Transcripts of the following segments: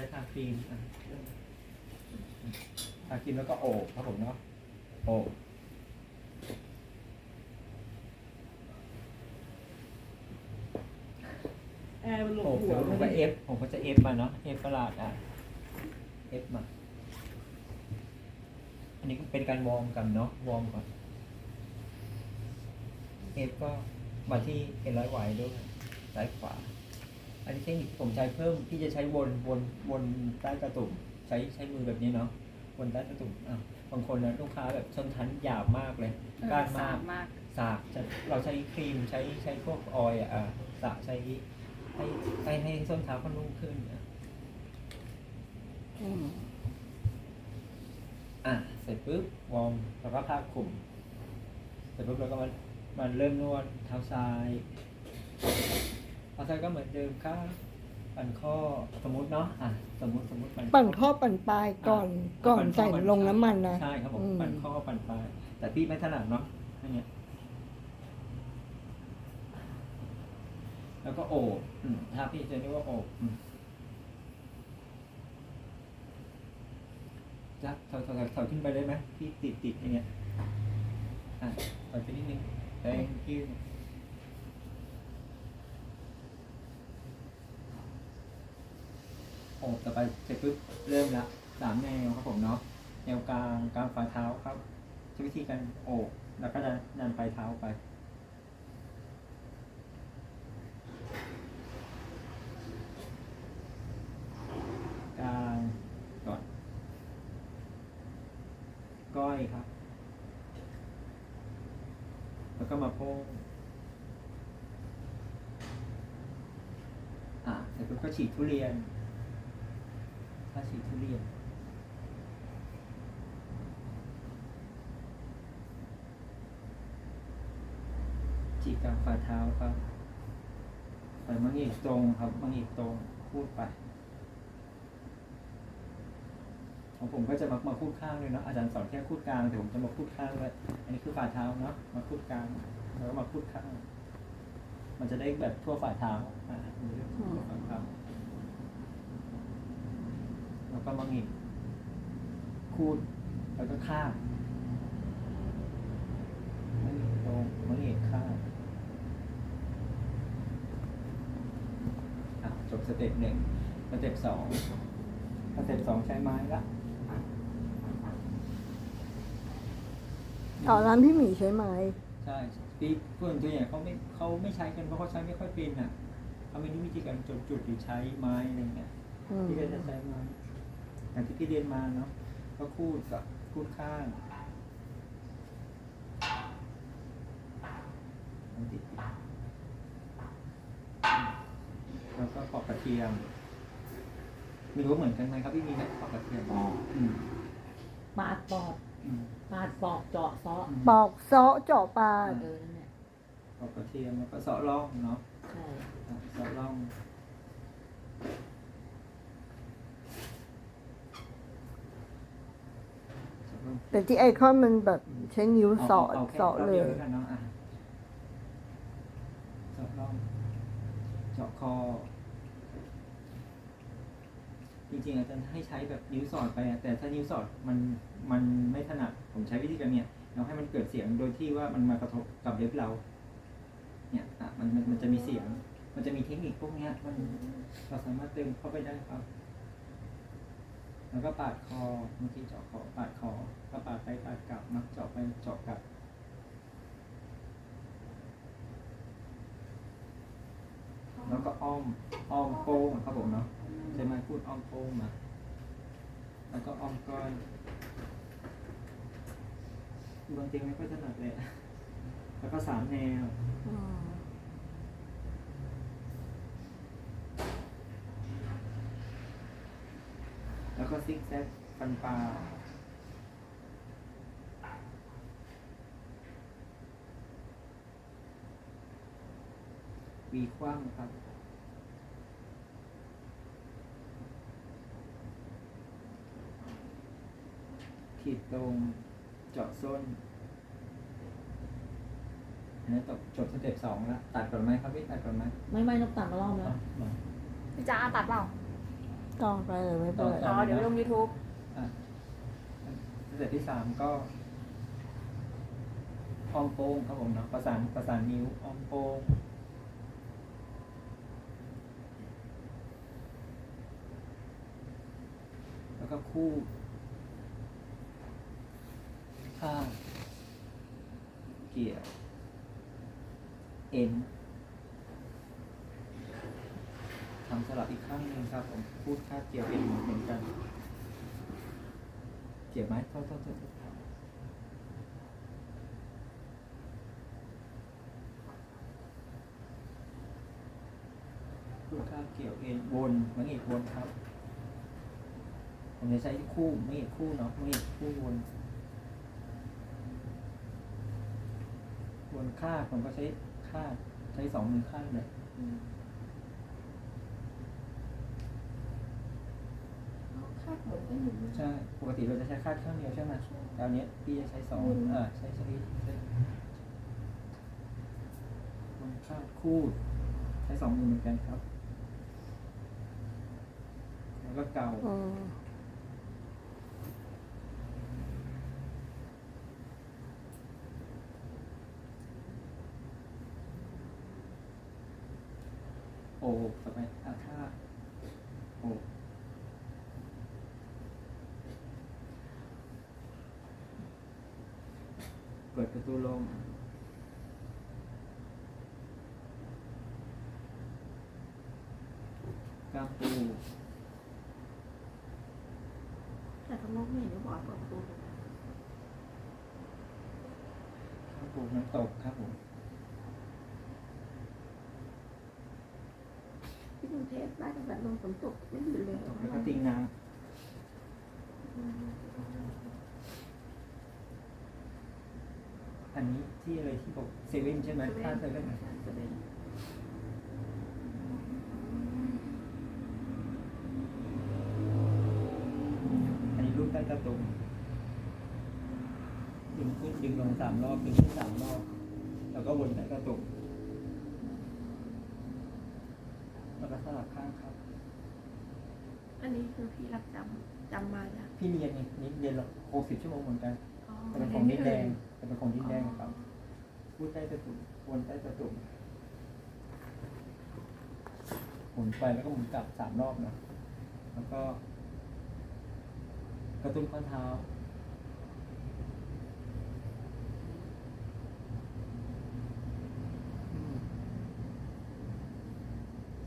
ช้ทาครีมอะทาครีมแล้วก็โอบครับผมเนาะโอบแอร์มันหลโอบบหัวแล้วไม่ก็เอฟผมก็จะเอฟมาเนาะเอฟประหลาดอะเอฟมา อันนี้ก็เป็นการวอร์มกันเนาะวอร์มก่อนเอฟก็มาที่เอ็นร้อยไหวด้วยซ้ายขวา อันนี้เทคนิคที่ผมใช้เพิ่มที่จะใช้วนวนวนใต้กระตุ่มใช้ใช้มือแบบนี้เนาะวนใต้กระตุ่มอะบางคนนะลูกค้าแบบชนชั้นหยาบมากเลยก้านมากมาก สากจะเราใช้ครีมใช้ใช้พวกออยล์อะอะสากใช้ให้ให้ให้ส้นเท้าเขานุ่มขึ้นอะอืมอะเสร็จปุ๊บวอร์มแล้วก็ผ้าคลุมเสร็จปุ๊บเราก็มามันเริ่มนวดเท้าซ้าย เท้าซ้ายก็เหมือนเดิมครับปั่นข้อสมมติเนาะอะสมมติสมมติปั่นข้อปั่นปลายก่อนก่อนใส่ลงน้ำมันนะ ใช่ครับผมอืม ปั่นข้อปั่นปลายแต่พี่ไม่ถนัดเนาะอันเนี้ยแล้วก็โอบอืมถ้าพี่จะเรียกว่าโอบอืมจะถอยถอยถอยถอยขึ้นไปได้ไหมพี่ติดติดอย่างเงี้ยอะถอยไปนิดนึง thank you โอบต่อไปเสร็จปุ๊บเริ่มละสามแนวครับผมเนาะแนวกลางกลางฝ่าเท้าครับใช้วิธีการโอบแล้วก็ดันดันปลายเท้าไปกลางก่อนก้อยครับ แล้วก็มาโป้งอะเสร็จปุ๊บก็ฉีกทุเรียน ถ้าฉีทุเรียนจีบกลางฝ่าเท้าครับใส่มังอีกตรงครับมังอีกตรงพูดไปของผมก็จะมามาพูดข้างเลยเนาะอาจารย์สอนแค่พูดกลางแต่ผมจะมาพูดข้างเลยอันนี้คือฝ่าเท้าเนาะมาพูดกลางแล้วมาพูดข้าง มันจะได้แบบทั่วฝ่าเท้าอ่ามือทั่วฝ่าเท้า แล้วก็มังอีกคูดแล้วก็ข้างมังอีกตรงมังอีกข้างอะจบสเต็ปหนึ่งสเต็ปสองสเต็ปสองใช้ไม้ละอ๋อร้านพี่หมีใช้ไม้ใช่พี่เพื่อนตัวอย่างเขาไม่เขาไม่ใช้กันเพราะเขาใช้ไม่ค่อยเป็นอะเขาไม่รู้วิธีการจดจุดหรือใช้ไม้อะไรเงี้ยอืมพี่ก็จะใช้ไม้ อย่างที่พี่เรียนมาเนาะก็คูดกับคูดข้างเอาติดแล้วก็ปอกกระเทียมไม่รู้เหมือนกันไหมครับพี่มีไหมปอกกระเทียมอืมปาดปอดอืมปาดปอกเจาะซ้อปอกเซาะเจาะปลาดเออนั่นแหละปอกกระเทียมแล้วก็เสาะร่องเนาะใช่อะเสาะร่องเสาะร่อง แต่ที่ไอคอนมันแบบใช้นิ้วเสาะอแค่เสาะเลยรอบดีวแล้วกันเนาะอะเสาะร่องเจาะคอ จริงๆอาจารย์ให้ใช้แบบนิ้วสอดไปอะแต่ถ้านิ้วสอดมันมันไม่ถนัด ผมใช้วิธีการเนี่ยเราให้มันเกิดเสียงโดยที่ว่ามันมากระทบกับเล็บเรา เนี่ยอะมันมันมันจะมีเสียง มันจะมีเทคนิคพวกเนี้ย มันเราสามารถเติมเข้าไปได้ครับ แล้วก็ปาดคอบางทีเจาะคอปาดคอก็ปาดไปปาดกลับนะเจาะไปเจาะกลับแล้วก็อ้อมอ้อมโป้งครับผมเนาะใช้ไหมพูดอ้อมโป้งมาแล้วก็อ้อมก้อยบางทีไม่ค่อยถนัดเลยแล้วก็สามแนว อืม แล้ว ก็ซิกแซกฟันปลาวีคว้างครับ ขีดตรง เจาะส้นอันนี้จบจบสเต็ปสองแล้ว ตัดก่อนไหมครับพี่ตัดก่อนไหมไม่ไม่นกตัดมารอบแล้วมาพี่จ้าตัดเปล่า ต่อไปเลยไม่เป็นไรต่อ๋อเดี๋ยวไปลง YouTube อะสเต็ปที่สามก็ออมโป้งครับผมเนาะประสานประสานนิ้วออมโป้งแล้วก็คู่ข้างเกี่ยวเอ็น ทำสลับอีกข้างหนึ่งครับ ผมพูดคาดเกี่ยวเอ็นเหมือนกันเจ็บไหมโทษโทษโทษโทษพูดคาดเกี่ยวเอ็นวนมังเอกวนครับ ผมจะใช้คู่มังเอกคู่เนาะมังเอกคู่วนวนคาดผมก็ใช้คาดใช้สองมือคาดเลย คาดเหมือนกันอยู่ ใช่ ปกติเราจะใช้คาดข้างเดียวใช่ไหมแต่อันเนี้ยพี่จะใช้สองวนอ่าใช้ใช้ใช้วนคาดคู่ ใช้สองมือเหมือนกันครับ แล้วก็เกาอืมโอบต่อไปอาท่าโอบเปิ ดประตูลงกล้ามปู แต่ข้างนอกไม่เห็นว่าบอกเปิดประตูกล้ามปูน้ำตกครับผม ที่กรุงเทพบ้านจังหวัดลมฝนตกไม่หยุดเลยตกแล้วก็ติงน้ำอั นนี้ที่อะไรที่บอกเซเว่นใช่ไหมท่าเซเว่นจะเป็นอันนี้รูปใต้ตาตุ่มดึงขึ้นดึงลงสามรอบดึงขึ้นสามรอบ แล้วก็วนใต้ตาตุ่มแล้วก็สลับข้างครับ อันนี้คือพี่รับจำจำมาจากพี่เรียนนี่นี่เรียนหกสิบชั่วโมงเหมือนกัน อ๋อแต่เป็นของดินแดง เป็นของดินแดงครับพูดใต้ตะตุ่มวนใต้ตะตุ่มหมุนไปแล้วก็หมุนกลับสามรอบนะ แล้วก็ กระตุ้นข้อเท้า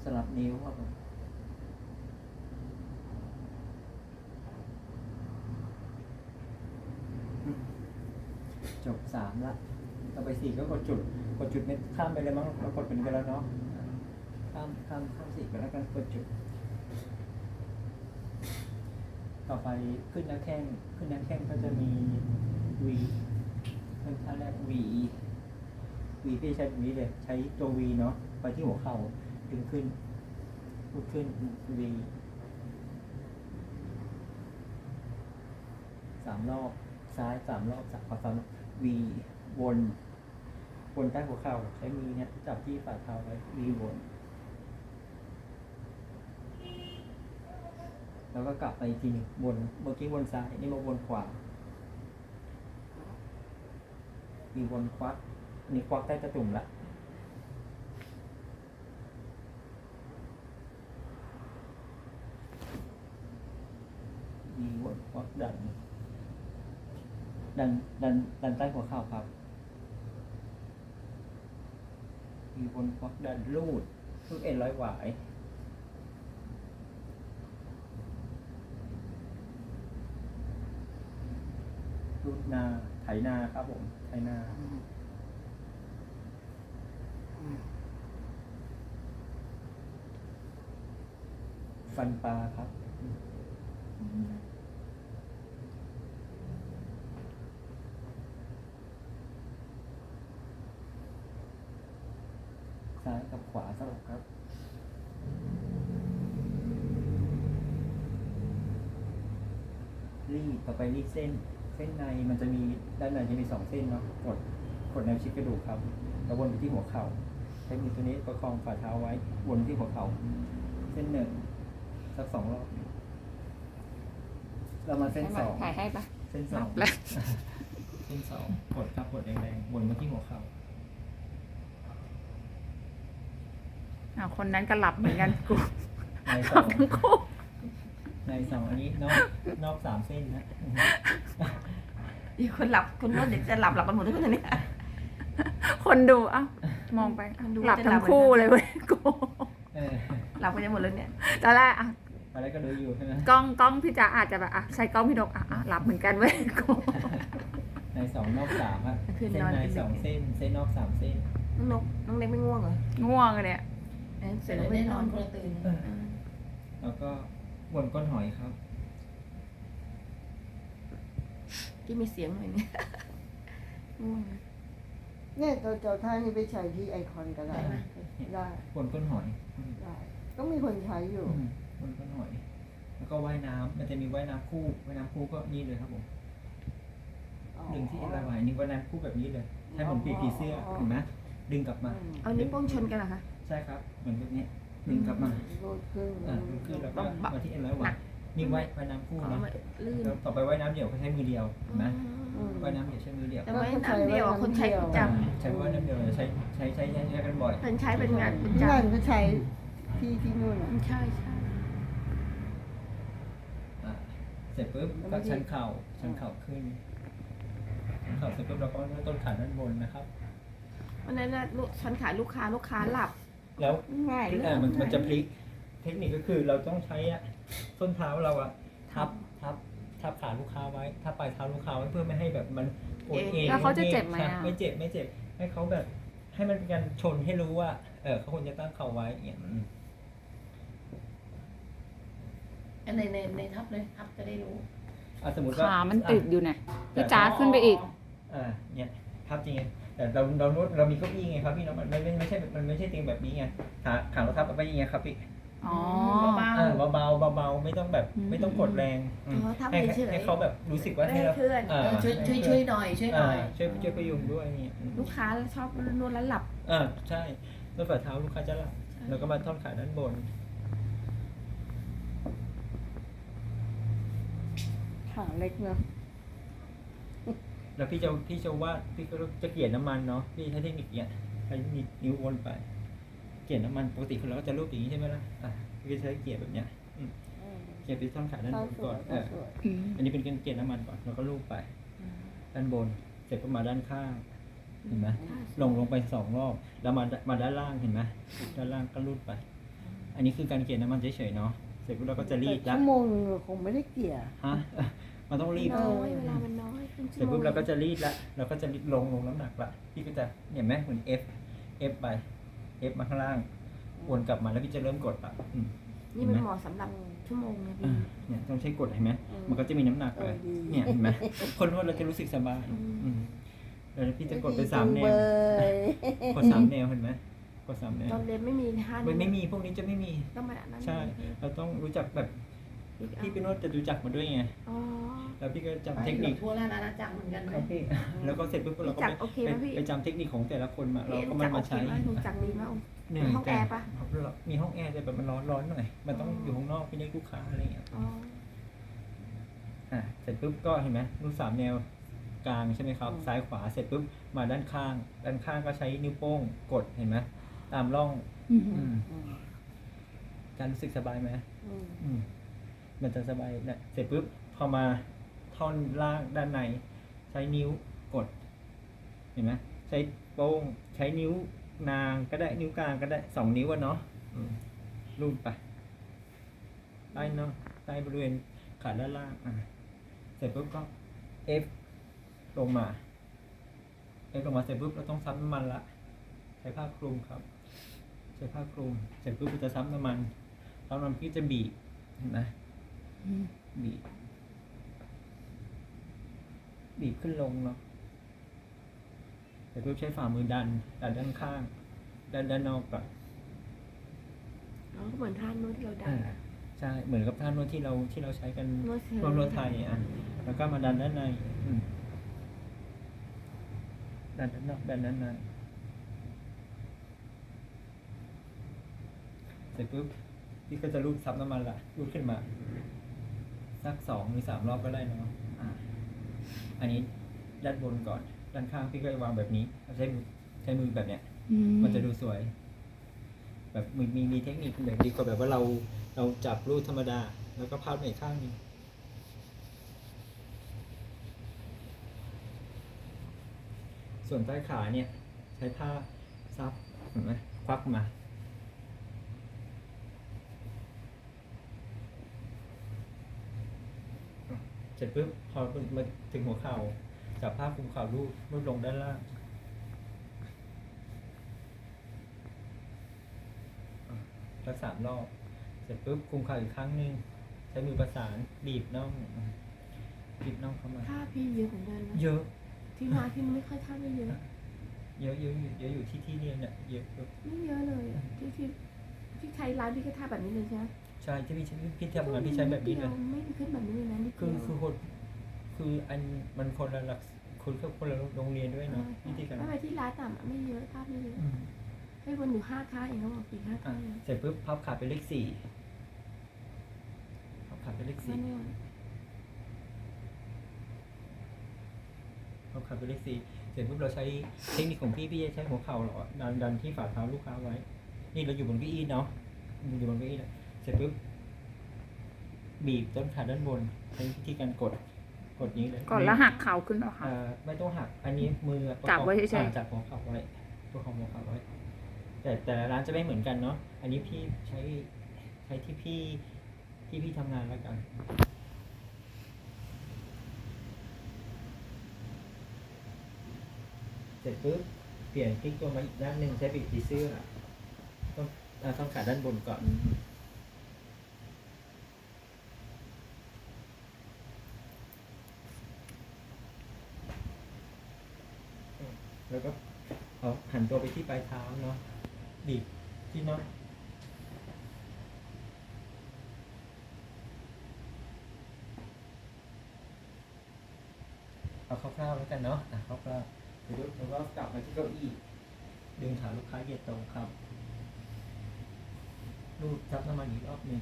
สลับนิ้วครับผมอืม จบสามละต่อไปสี่ก็กดจุด กดจุดไม่ข้ามไปเลยมั้งเรากดเป็นกันแล้วเนาะข้ามข้ามข้ามสี่ไปแล้วกันกดจุด ต่อไปขึ้นน้าแข้งขึ้นน้าแข้งก็จะมีวีเป็นท่าแรกวีวีพี่ใช้แบบนี้เลย ใช้ตัววีเนาะไปที่หัวเข่าดึงขึ้นลุกขึ้นวีสามรอบซ้ายสามรอบสามขวาสามรอบ วีวนวนใต้หัวเข่าใช้มือเนี่ยจับที่ฝ่าเท้าไว้วีวนแล้วก็กลับไปอีกทีนึงวนเมื่อกี้วนซ้ายนี่มาวนขวามีวนควักนนี้ควักใต้ตะตุ่มละมีวนควักดัน ดันดันดันใต้หัวเข่าครับ มีวนควักดันรูดรูดเอ็นร้อยหวายรูดนาไถนาครับผมไถนาฟันปลาครับ ซ้ายกับขวาสลับครับ รีดต่ อไปรีดเส้น เส้นในมันจะมีด้านในจะมีสองเส้นเนาะกดกดแนวชิดกระดูกครับแล้ววนไปที่หัวเข่าใช้มือตัวนี้ประคองฝ่าเท้าไว้วนที่หัวเข่าเส้นหนึ่งสักสองรอบเรามาเส้นสองถ่ายให้ปะเส้นสองแล้วเส้นสองกดครับกดแรงๆบนมาที่หัวเข่าอ่าคนนั้นก็หลับเหมือนกันกูในหสลัอบงทั้งคู่ ในสองอันนี้นอกนอกสามเส้นนะเดี๋ยวคนหลับคนโน้นเดี๋ยวจะหลับหลับกันหมดทุกคนเนี่ยคนดูเอ้ามองไปคนดูหลับจะหลัทั้บงคู่เลยเว้ยกูเออหลับกันจะหมดเลยเนี่ยตอนแรกอะอะไรก็ดูอยู่ใช่ไหมกล้องกล้องพี่จ๋าอาจจะแบบอะใช้กล้องพี่นกอะอะหลับเหมือนกันเว้ยกูในสองนอกสามครับคืนเส้นนอนในเป็นสองเส้นเส้นนอกสามเส้นน้องนกน้องเล็กไม่ง่วงเหรอง่วงอะเนี่ยเอ้ยเสร็เสร็จจแล้แล้ววไม่ได้นนออนนคนละตื่นเออแล้วก็ บนก้นหอยครับ ที่มีเสียงหน่อยเนี่ยง่วงนะเนี่ยตัวเจ้าท่านี่ไปใช้ที่ไอคอนก็ได้ได้ไหมได้บนก้นหอยอืมได้ต้องมีคนใช้อยู่อืมบนก้นหอย แล้วก็ว่ายน้ำมันจะมีว่ายน้ำคู่ว่ายน้ำคู่ก็นี่เลยครับผมดึงที่ระบายนี่ว่ายน้ำคู่แบบนี้เลยให้เหมือนปีกผีเสื้อเห็นไหมดึงกลับมาเอานิ้วโป้งชนกันเหรอคะ ใช่ครับ เหมือนแบบนี้ ดึงกลับมารูดขึ้นอ่าดึงขึ้นแล้วก็บับมาที่เอ็นร้อยวันนี่ว่ายว่ายน้ำคู่ขอนะมาลื่นแล้วต่อไปว่ายน้ำเดี่ยวก็ใช้มือเดียวเห็นไหมอืมว่ายน้ำเดี่ยวใช้มือเดียวแต่ว่ายน้ำเดียวอะคนใช้ประจอ่าใช้ว่ายน้ำเดียวใช้ใช้ใช้ใช้ใช้กันบ่อยำเป็นใช้เป็นงานเป็นงาจานก็ใช้ที่ที่นู่นอะใช่ใช่อะเสร็จปุ๊บก็ชันเข่าชันเข่าขึ้นชันเข่าเสร็จปุ๊บเราก็นวดต้นขาด้านบนนะครับวันนั้นนะลูกฉันขายลูกค้าลูกค้าหลับ แล้วง่ายเออมันมันจะพลิก เทคนิคก็คือเราต้องใช้อะส้นเท้าเราอะทับทับทับขาลูกค้าไว้ทับปลายเท้าลูกค้าไว้เพื่อไม่ให้แบบมันโอนเองแล้วเขาจะเจ็บไหมใช่อะไม่เจ็บไม่เจ็บ ให้เขาแบบ ให้มันเป็นการชนให้รู้ว่า เออเขาควรจะตั้งเข่าไว้อย่างเงี้ยอืมในในในทับเลยทับจะได้รู้อะสมมติว่าขามันติดอยู่เนี่ยพี่จ๋าขึ้นไปอีกอ่าเนี่ยทับจริงไง แต่เราเรานวดเรามีเก้าอี้ไงครับพี่น้องมันไม่ไม่ไม่ใช่มันไม่ใช่เตียงแบบนี้ไงขาขาเราทับเอาไปอย่างเงี้ยครับพี่อ๋อเบาอ่าเบาๆเบาๆไม่ต้องแบบอืมไม่ต้องกดแรงอืมอ๋อทำให้เฉยให้เขาแบบรู้สึกว่าไม่ให้ให้เราเคลื่อนอ่าเออช่วยช่วยช่วยหน่อยช่วยหน่อ่าอยช่วยช่วยพยุงด้วยเนี่ยลูกค้าชอบนวดแล้วหลับอ่าใช่แล้วฝ่าเท้าลูกค้าจะหลับแล้วก็มาท่อนขาด้านบนขาเล็กเนาะ แล้วพี่จะพี่จะวาดพี่ก็จะเกลี่ยน้ำมันเนาะพี่ใช้เทคนิคเนี่ยใช้นิ้ววนไป เกลี่ยน้ำมันปกติคนเราก็จะรูปอย่างนี้ใช่ไหมล่ะอะพี่ก็ใช้เกลี่ยแบบเนี้ยอืมเกลี่ยไปท่อนขาด้านขาบนสก่วอนยเอขาอสวยอืมอันนี้เป็นการเกลี่ยน้ำมันก่อนแล้วก็ลูบไปด้านบนเสร็จก็มาด้านข้างเห็นไหมลงลงไปสองรอบแล้วมามาด้านล่างเห็นไหมด้านล่างก็รูดไป อันนี้คือการเกลี่ยน้ำมันเฉยๆเนาะเสร็จปุ๊บเราก็จะรีดแต่ละชั่วโมงนึงคงไม่ได้เกลี่ยฮะ มันต้องรีดน้อยเวลามันน้อยครึ่งเสชั่ร็จวโมปุ๊งบเราก็จะรีดละ เราก็จะรีดลงลงน้ำหนักละ พี่ก็จะเห็นไหมเหมือน F F ไป F มาข้างล่าง วนกลับมาแล้วพี่จะเริ่มกดละอืม นี่มันเหมาะสำหรับชั่วโมงนะพี่ อ่าเนี่ยต้องใช้กดเห็นไหมอืมมันก็จะมีน้ำหนักเลยเออดี เนี่ยเห็นไหมคนนวดเราจะรู้สึกสบายอืม อืมแล้วพี่จะกดไปสามแนเบวยกดสามแนวเห็นไหมกดสามแนวตอนเรียนไม่มีท่าไม่ไม่มีพวกนี้จะไม่มี ต้องมาอันนั้นใช่ เราต้องรู้จักแบบ พี่เป็นนวดจะรู้จักมาด้วยไง อ๋อแล้วพี่ก็จำไปเทคนิค ทั่วราชอาณาจักรเหมือนกันไหมครับพี่ แล้วก็เสร็จปุ๊บเราก็จักไปโอเคไปไหมพี่ไปจำเทคนิคของแต่ละคนมาเราพี่ก็รู้มาจักโอมาเคใช้ไหมรู้จักดีไหมหนึ่งห้องแอร์ปะแต่มีห้องแอร์แต่แบบมันร้อนร้อนหน่อย มันต้องอยู่ข้างนอกพี่เรียกลูกค้าอะไรอย่างเงี้ย อ๋อ อะเสร็จปุ๊บก็เห็นไหมรูปสามแนวกลางใช่ไหมครับซ้ายขวาเสร็จปุ๊บมาด้านข้าง ด้านข้างก็ใช้นิ้วโป้งกดเห็นไหมตามร่องอืมอืมอืมการรู้สึกสบายไหมอืมอืม มันจะสบายนะเสร็จปุ๊บพอมาท่อนล่างด้านใน ใช้นิ้วกด เห็นไหมใช้โป้งใช้นิ้วนางก็ได้นิ้วกลางก็ได้สองนิ้วอะเนาะรูดไปใต้เนาะใต้บริเวณขาด้านล่างอะเสร็จปุ๊บก็ F ลงมา F ลงมาเสร็จปุ๊บเราต้องซับน้ำมันละใช้ผ้าคลุมครับ ใช้ผ้าคลุมเสร็จปุ๊บเราจะซับน้ำมันซับน้ำมันพี่จะบีบเห็นไหม บีบ บีบขึ้นลงเนาะเสร็จปุ๊บใช้ฝ่ามือดันดันด้านข้างดันด้านนอกก่อนอ๋อก็เหมือนท่านวดที่เราได้อ่าใช่ เหมือนกับท่านวดที่เราที่เราใช้กันนวดเชิงนวดนวดไทยอะ แล้วก็มาดันด้านในอืมดันด้านนอกดันด้านในเสร็จปุ๊บพี่ก็จะรูดซับน้ำมันละรูดขึ้นมา สักสองหรือสามรอบก็ได้เนาะอะอันนี้ด้านบนก่อน ด้านข้างพี่ก็วางแบบนี้ใช้มือใช้มือแบบเนี้ย อืมันจะดูสวย แบบมีมีมีเทคนิคแบบดีกว่าแบบว่าเราเราจับรูดธรรมดา แล้วก็พาดไปอีกข้างหนึงส่วนใต้ขาเนี่ย ใช้ผ้าซับเห็นไหมควักมา เสร็จปุ๊บพอมาถึงหัวเข่าจับผ้าคลุมเข่ารูดรูดลงด้านล่างสักสามรอบ เสร็จปุ๊บคุมเข่าอีกครั้งหนึ่งใช้มือประสานบีบน่องบีบน่องเข้ามา ท่าพี่เยอะเหมือนกันนะเยอะ ที่มาที่ไม่ค่อยท่าไม่เยอะ เยอะเยอะอยู่เยอะอยู่ที่ที่เรียนเนี่ยเยอะเยอะไม่เยอะเลยอะที่ที่ที่ใช้ร้านพี่ก็ท่าแบบนี้เลยใช่ไหม ใช่ที่พี่ใช้พี่ทำงานพี่ใช้แบบนี้เลยไม่มีขึ้นแบบนี้เลยนะนิดคืเดีอยวคือคนคืออันมันคนละหลักคนก็คนละโรงเรียนด้วยเนาะวิธีการไม่ไปที่ร้านต่ำไม่เยอะท่าไม่เยอะอืมให้วนอยู่ห้าท่าเองเขาบอกสี่ห้าอะท่าเองเสร็จปุ๊บพับขาเป็นเลขสี่พับขาเป็นเลขนั่สี่นเนี่ยพับขาเป็นเลขสี่เสร็จปุ๊บเราใช้เทคนิคของพี่พี่จะใช้หัวเข่าเหรอดันดันที่ฝ่าเท้าลูกค้าไว้ นี่เราอยู่บนเก้าอี้เนาะอยู่บนเก้าอี้นะ เสร็จปุ๊บบีบต้นขาด้านบนใช้วิธีการกดกดนี้เลยก่อนแล้วหักเข่าขึ้นเหรอคะอ่าไม่ต้องหัก อันนี้มือประคองจับไว้เฉยๆ อ่าจับหัวเข่าไว้ประคองหัวเข่าไว้ แต่แต่ละร้านจะไม่เหมือนกันเนาะอันนี้พี่ใช้ใช้ที่พี่ที่พี่ทำงานแล้วกัน เสร็จปุ๊บเปลี่ยนพลิกตัวมาอีกด้านหนึ่งใช้บีบผีเสื้อต้องอ่าต้องขาด้านบนก่อน แล้วก็เอาหั นตัวไปที่ปลายเท้าเนาะบีบที่เนาะเอาคร่าวๆแล้วกันเนาะอะคร่าวๆเดี๋ยวเราก็กลับมาที่เก้าอี้ดึงขาลูกค้าเหยียดตรงครับรูดจับน้ำมันอีกรอบหนึ่ง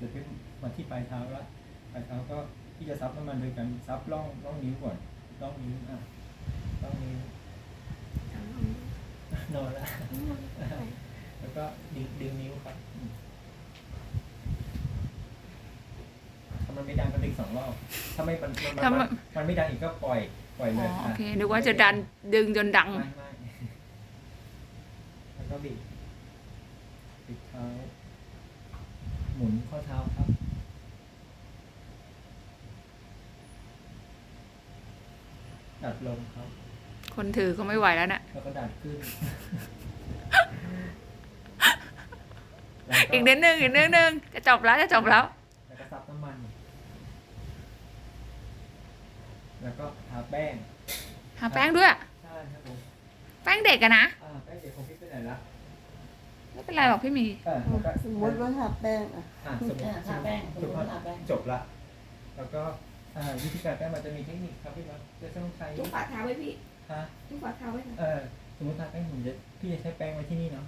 เดี๋ยวขึ้นมาที่ปลายเท้าละปลายเท้าก็ที่จะซับน้ำมันโดยการซับร่องร่องนิ้วก่อนร่องนิ้วอะร่องนิ้วนอนละแล้วก็ดึงดึงนิ้วครับอืมถ้ามันไม่ดังก็ดึงสองรอบถ้าไม่มันมันถ้ามัมันนมันไม่ดังอีกก็ปล่อยปล่อยเลอ๋อยโออะเคนึกว่าจะดันดึงจนดัง ไม่ไม่แล้วก็บิดบิดเท้า ห มุนข้อเท้าครับ ดัดลงครับ คนถือก็ไม่ไหวแล้วน่ะ แล้วก็ดัดขึ้นอีกนิดนึงอีกนิดนึงจะจบแล้วจะจบแล้ว แล้วก็ซับน้ำมัน แล้วก็ทาแป้ง หาแป้งด้วย ใช่ครับผม แป้งเด็กอะนะ อ่าแป้งเดี๋ยวของพี่ไปไหนละ ไม่เป็นไรหรอกพี่หมี เออแล้วก็สมมติว่าทาแป้งอะ อ่าสมมติอ่าทาแป้งสมสมมมติติว่าทาแป้ง จบละ แล้วก็อ่าวิธีการแป้งมันจะมีเทคนิคครับพี่ว่าจะต้องใช้ทุกฝ่าเท้าไว้พี่ฮะทุกฝ่าเท้าไว้ค่ะเออสมมติทาแป้งผมจะพี่จะใช้แป้งไว้ที่นี่เนาะ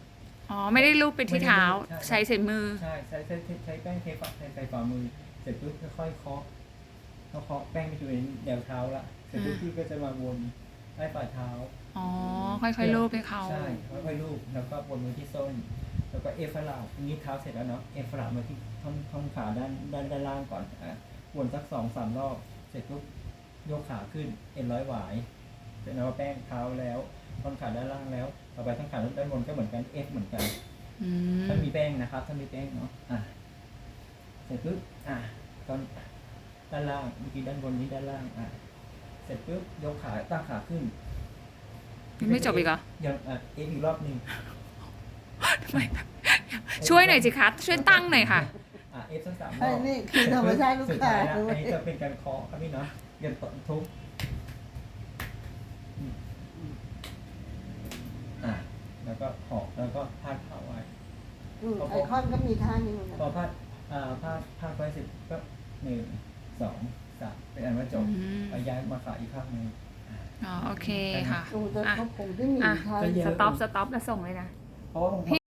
อ๋อ ไม่ได้ลูบไปที่เท้า ไม่ได้ลูบใช่ ใช้ใส่มือ ใช่ใช้ใช้ใช้ใช้แป้งเทฝ่าใส่ใส่ฝ่ามือ เสร็จปุ๊บค่อยๆเคาะพอเคาะแป้งไปอยู่ในแนวเท้าละเสร็จปุ๊บอ่า พี่ก็จะมาวนใต้ฝ่าเท้า อ๋อ ค่อยๆลูบให้เขา ใช่ค่อยๆลูบแล้วก็บนมือที่ส้น แล้วก็เอฟฟลานี้เท้าเสร็จแล้วเนาะเอฟฟลามาที่ท่อนท่อนขาด้านด้านด้านล่างก่อนอะวนสักสองสามรอบเสร็จปุ๊บยกขาขึ้นเอ็นร้อยหวายเสร็จแล้วว่าแป้งเท้าแล้วท่อนขาด้านล่างแล้ว ต่อไปท่อนขาด้านบนก็เหมือนกันเอฟเหมือนกันอืมถ้ามีแป้งนะครับถ้ามีแป้งเนาะอะเสร็จปุ๊บอะตอนด้านล่างเมื่อกี้ด้านบนนี้ด้านล่างอะเสร็จปุ๊บยกขาตั้งขาขึ้นยังไม่จบอีกเหรอยังอะเอฟอีกรอบหนึ่ง ช่วยหน่อยสิคะช่วยตั้งหน่อยค่ะ อะเอฟสักสามรใช่อบนี่คือธรรมชาติลูกสุดค้าท้ายละด้วอัยนนี้จะเป็นการเคาะครับพี่เนาะเรียนต่อทุบอืมอะแล้วก็หอกแล้วก็พาดขาไว้ อืมไอคอนก็มีท่านี้เหมือนกันพอพาดอ่าพาดพาดไว้เสร็จก็หนึ่งสองสามเป็นอันว่าจบอืมไปย้ายมาขาอีกข้างหนึ่งอ่าอ๋อโอเคค่ะดูแต่อะ เขาคงที่หนีอะไทยก็เยสอะต็อปสต็อปแล้วส่งเลยนะ เพราะว่าผม